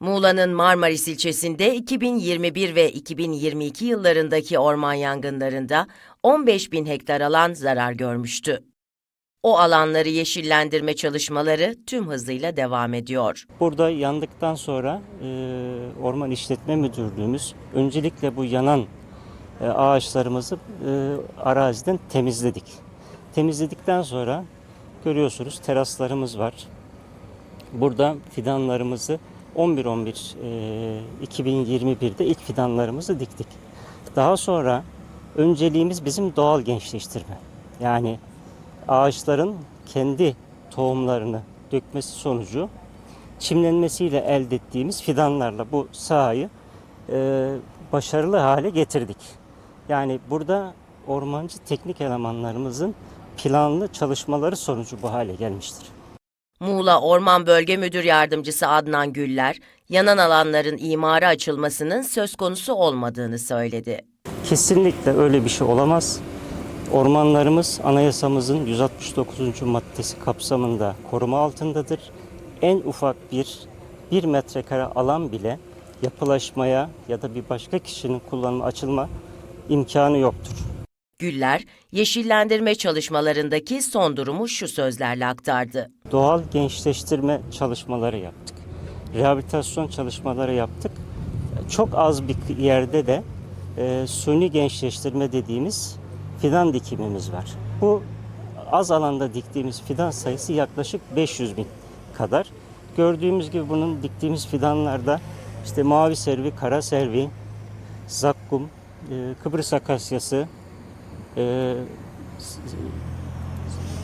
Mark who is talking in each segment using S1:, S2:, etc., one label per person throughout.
S1: Muğla'nın Marmaris ilçesinde 2021 ve 2022 yıllarındaki orman yangınlarında 15 bin hektar alan zarar görmüştü. O alanları yeşillendirme çalışmaları tüm hızıyla devam ediyor.
S2: Burada yandıktan sonra e, Orman İşletme Müdürlüğümüz öncelikle bu yanan e, ağaçlarımızı e, araziden temizledik. Temizledikten sonra görüyorsunuz teraslarımız var. Burada fidanlarımızı 11-11 e, 2021'de ilk fidanlarımızı diktik. Daha sonra önceliğimiz bizim doğal gençleştirme. Yani ağaçların kendi tohumlarını dökmesi sonucu çimlenmesiyle elde ettiğimiz fidanlarla bu sahayı e, başarılı hale getirdik. Yani burada ormancı teknik elemanlarımızın planlı çalışmaları sonucu bu hale gelmiştir.
S1: Muğla Orman Bölge Müdür Yardımcısı Adnan Güller, yanan alanların imara açılmasının söz konusu olmadığını söyledi.
S2: Kesinlikle öyle bir şey olamaz. Ormanlarımız anayasamızın 169. maddesi kapsamında koruma altındadır. En ufak bir bir metrekare alan bile yapılaşmaya ya da bir başka kişinin kullanıma açılma imkanı yoktur.
S1: Güller, yeşillendirme çalışmalarındaki son durumu şu sözlerle aktardı.
S2: Doğal gençleştirme çalışmaları yaptık. Rehabilitasyon çalışmaları yaptık. Çok az bir yerde de e, suni gençleştirme dediğimiz fidan dikimimiz var. Bu az alanda diktiğimiz fidan sayısı yaklaşık 500 bin kadar. Gördüğümüz gibi bunun diktiğimiz fidanlarda işte mavi servi, kara servi, zakkum, e, Kıbrıs akasyası, e,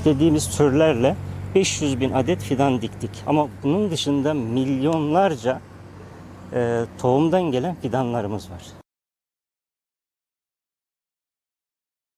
S2: dediğimiz türlerle 500 bin adet fidan diktik. Ama bunun dışında milyonlarca e, tohumdan gelen fidanlarımız var.